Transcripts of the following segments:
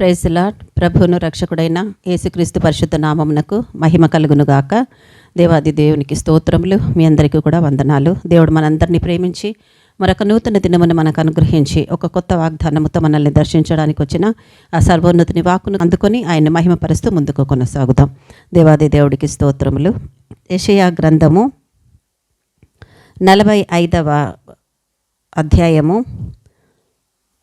Praise ప్రభును ప్రభువును రక్షకుడైన యేసుక్రీస్తు పరిశుద్ధ నామమునకు మహిమ కలుగును గాక దేవాది దేవునికి స్తోత్రములు మీ అందరికీ కూడా వందనాలు. దేవుడు మనందరినీ ప్రేమించి మరొక నూతన దినమును మనకు అనుగ్రహించి ఒక కొత్త వాగ్దానముతో మనల్ని దర్శించడానికి వచ్చిన ఆ సర్వోన్నతిని వాకును అందుకొని ఆయన మహిమపరుస్తూ ముందుకు కొనసాగుదాం. దేవాది దేవుడికి స్తోత్రములు. యషయా గ్రంథము నలభై ఐదవ అధ్యాయము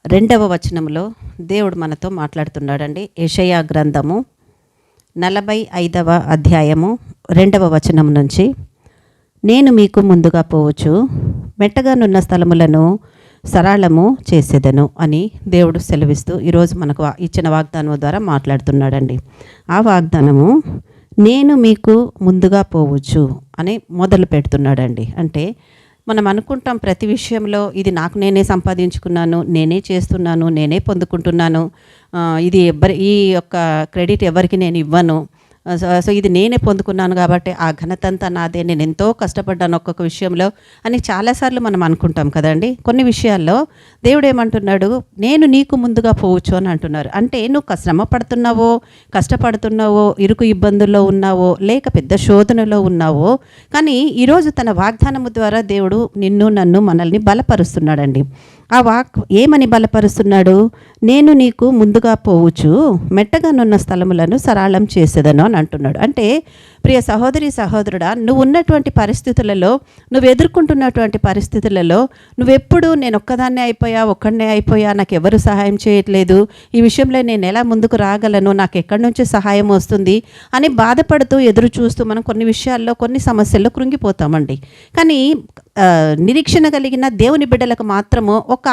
రెండవ వచనంలో దేవుడు మనతో మాట్లాడుతున్నాడండి. యషయా గ్రంథము నలభై ఐదవ అధ్యాయము రెండవ వచనం నుంచి నేను మీకు ముందుగా పోవచ్చు మెట్టగానున్న స్థలములను సరళము చేసేదను అని దేవుడు సెలవిస్తూ ఈరోజు మనకు ఇచ్చిన వాగ్దానం ద్వారా మాట్లాడుతున్నాడండి. ఆ వాగ్దానము నేను మీకు ముందుగా పోవచ్చు అని మొదలు పెడుతున్నాడండి. అంటే మనం అనుకుంటాం ప్రతి విషయంలో ఇది నాకు నేనే సంపాదించుకున్నాను నేనే చేస్తున్నాను నేనే పొందుకుంటున్నాను. ఇది ఎవరి ఈ యొక్క క్రెడిట్ ఎవరికి నేను ఇవ్వను. సో ఇది నేనే పొందుకున్నాను కాబట్టి ఆ ఘనతంతా నాదే నేను ఎంతో కష్టపడ్డాను ఒక్కొక్క విషయంలో అని చాలాసార్లు మనం అనుకుంటాం కదండి. కొన్ని విషయాల్లో దేవుడు ఏమంటున్నాడు నేను నీకు ముందుగా పోవచ్చు అని అంటున్నారు. అంటే నువ్వు శ్రమ పడుతున్నావో కష్టపడుతున్నావో ఇరుకు ఇబ్బందుల్లో ఉన్నావో లేక పెద్ద శోధనలో ఉన్నావో కానీ ఈరోజు తన వాగ్దానము ద్వారా దేవుడు నిన్ను నన్ను మనల్ని బలపరుస్తున్నాడండి. ఆ వాక్ ఏమని బలపరుస్తున్నాడు? నేను నీకు ముందుగా పోవచ్చు మెట్టగానున్న స్థలములను సరళం చేసేదను అని అంటున్నాడు. అంటే ప్రియ సహోదరి సహోదరుడా నువ్వు ఉన్నటువంటి పరిస్థితులలో నువ్వు ఎదుర్కొంటున్నటువంటి పరిస్థితులలో నువ్వెప్పుడు నేను ఒక్కదాన్నే అయిపోయా ఒక్కడనే అయిపోయా నాకు ఎవరు సహాయం చేయట్లేదు ఈ విషయంలో నేను ఎలా ముందుకు రాగలను నాకు ఎక్కడి నుంచి సహాయం వస్తుంది అని బాధపడుతూ ఎదురు చూస్తూ మనం కొన్ని విషయాల్లో కొన్ని సమస్యల్లో కృంగిపోతామండి. కానీ నిరీక్షణ కలిగిన దేవుని బిడ్డలకు మాత్రము ఒక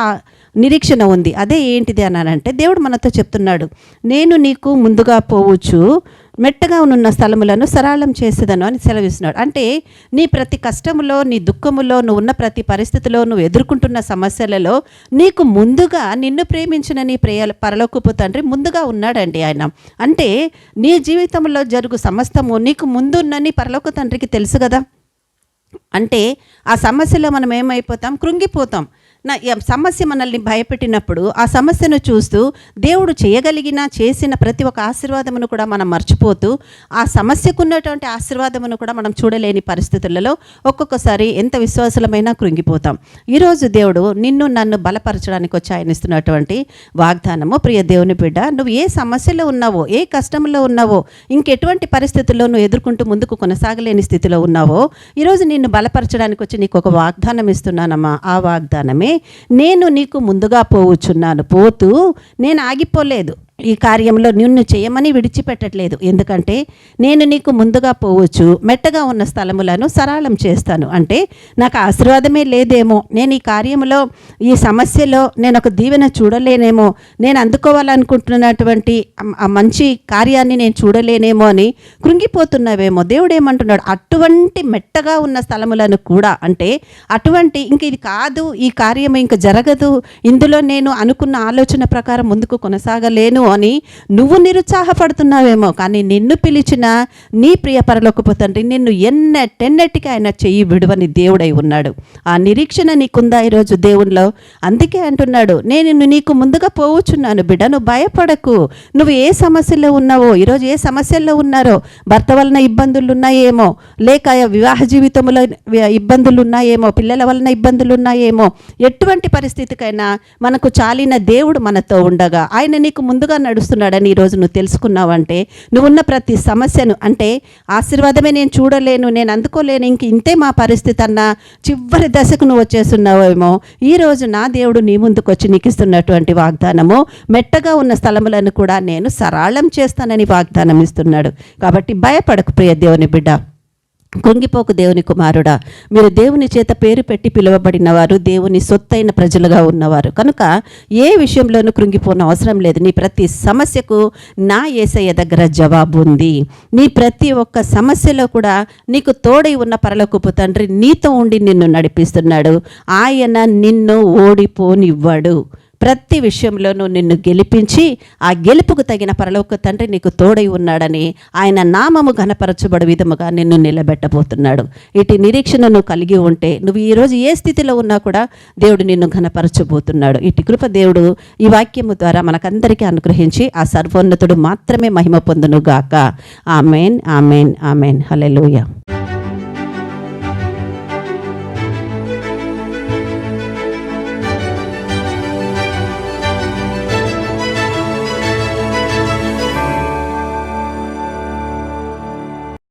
నిరీక్షణ ఉంది. అదే ఏంటిది అని అంటే దేవుడు మనతో చెప్తున్నాడు నేను నీకు ముందుగా పోవచ్చు మెట్టగా ఉన్న స్థలములను సరళం చేసేదను అని సెలవిస్తున్నాడు. అంటే నీ ప్రతి కష్టములో నీ దుఃఖములో నువ్వు ఉన్న ప్రతి పరిస్థితిలో నువ్వు ఎదుర్కొంటున్న సమస్యలలో నీకు ముందుగా నిన్ను ప్రేమించిన నీ ప్రేయ పరలోకపు తండ్రి ముందుగా ఉన్నాడండి ఆయన. అంటే నీ జీవితంలో జరుగు సమస్తము నీకు ముందున్న నీ పరలోక తండ్రికి తెలుసు కదా. అంటే ఆ సమస్యలో మనం ఏమైపోతాం? కృంగిపోతాం. నా సమస్య మనల్ని భయపెట్టినప్పుడు ఆ సమస్యను చూస్తూ దేవుడు చేయగలిగిన చేసిన ప్రతి ఒక్క ఆశీర్వాదమును కూడా మనం మర్చిపోతూ ఆ సమస్యకున్నటువంటి ఆశీర్వాదమును కూడా మనం చూడలేని పరిస్థితులలో ఒక్కొక్కసారి ఎంత విశ్వాసలమైనా కృంగిపోతాం. ఈరోజు దేవుడు నిన్ను నన్ను బలపరచడానికి వచ్చి ఆయన ఇస్తున్నటువంటి వాగ్దానము ప్రియ దేవుని బిడ్డ నువ్వు ఏ సమస్యలో ఉన్నావో ఏ కష్టంలో ఉన్నావో ఇంకెటువంటి పరిస్థితుల్లో నువ్వు ఎదుర్కొంటూ ముందుకు కొనసాగలేని స్థితిలో ఉన్నావో ఈరోజు నిన్ను బలపరచడానికి వచ్చి నీకు ఒక వాగ్దానం ఇస్తున్నానమ్మా. ఆ వాగ్దానమే నేను నీకు ముందుగా పోవచ్చున్నాను పోతూ నేను ఆగిపోలేదు. ఈ కార్యంలో నిన్ను చేయమని విడిచిపెట్టట్లేదు. ఎందుకంటే నేను నీకు ముందుగా పోవచ్చు మెట్టగా ఉన్న స్థలములను సరళం చేస్తాను. అంటే నాకు ఆశీర్వాదమే లేదేమో. నేను ఈ కార్యంలో ఈ సమస్యలో నేను ఒక దీవెన చూడలేనేమో. నేను అందుకోవాలనుకుంటున్నటువంటి ఆ- మంచి కార్యాన్ని నేను చూడలేనేమో అని కృంగిపోతున్నావేమో. దేవుడు ఏమంటున్నాడు అటువంటి మెట్టగా ఉన్న స్థలములను కూడా అంటే అటువంటి ఇంక ఇది కాదు ఈ కార్యం ఇంక జరగదు. ఇందులో నేను అనుకున్న ఆలోచన ప్రకారం ముందుకు కొనసాగలేను. అని నువ్వు నిరుత్సాహపడుతున్నావేమో కానీ నిన్ను పిలిచిన నీ ప్రియ పరలోకపు తండ్రి నిన్ను ఎన్నెట్టెన్నెట్టికి ఆయన చెయ్యి విడువని దేవుడై ఉన్నాడు. ఆ నిరీక్షణ నీకుందా ఈరోజు దేవునిలో? అందుకే అంటున్నాడు నేను నీకు ముందుగా పోవచ్చున్నాను బిడ్డ నువ్వు భయపడకు. నువ్వు ఏ సమస్యలో ఉన్నావో ఈరోజు ఏ సమస్యల్లో ఉన్నారో భర్త వలన ఇబ్బందులు ఉన్నాయేమో లేక వివాహ జీవితంలో ఇబ్బందులు ఉన్నాయేమో పిల్లల వలన ఇబ్బందులు ఉన్నాయేమో ఎటువంటి పరిస్థితికైనా మనకు చాలిన దేవుడు మనతో ఉండగా ఆయన నీకు ముందుగా నడుస్తున్నాడని ఈరోజు నువ్వు తెలుసుకున్నావంటే నువ్వున్న ప్రతి సమస్యను అంటే ఆశీర్వాదమే నేను చూడలేను నేను అందుకోలేను ఇంక ఇంతే మా పరిస్థితి అన్న చివరి దశకు నువ్వు వచ్చేస్తున్నావేమో ఈ రోజు నా దేవుడు నీ ముందుకు వచ్చి నీకు ఇస్తున్నటువంటి వాగ్దానము మెట్టగా ఉన్న స్థలములను కూడా నేను సరళం చేస్తానని వాగ్దానం ఇస్తున్నాడు కాబట్టి భయపడకు ప్రియ దేవుని బిడ్డ. కృంగిపోకు దేవుని కుమారుడా. మీరు దేవుని చేత పేరు పెట్టి పిలువబడిన వారు దేవుని సొత్తైన ప్రజలుగా ఉన్నవారు. కనుక ఏ విషయంలోనూ కృంగిపోన అవసరం లేదు. నీ ప్రతి సమస్యకు నా ఏసయ్య దగ్గర జవాబు ఉంది. నీ ప్రతి ఒక్క సమస్యలో కూడా నీకు తోడై ఉన్న పరలోకపు తండ్రి నీతో ఉండి నిన్ను నడిపిస్తున్నాడు. ఆయన నిన్ను ఓడిపోనివ్వడు. ప్రతి విషయంలోనూ నిన్ను గెలిపించి ఆ గెలుపుకు తగిన పరలోక తండ్రి నీకు తోడై ఉన్నాడని ఆయన నామము ఘనపరచబడు విధముగా నిన్ను నిలబెట్టబోతున్నాడు. ఇటు నిరీక్షణ నువ్వు కలిగి ఉంటే నువ్వు ఈరోజు ఏ స్థితిలో ఉన్నా కూడా దేవుడు నిన్ను ఘనపరచబోతున్నాడు. ఇటు కృప దేవుడు ఈ వాక్యము ద్వారా మనకందరికీ అనుగ్రహించి ఆ సర్వోన్నతుడు మాత్రమే మహిమ పొందునుగాక. Amen amen amen. హలెలుయా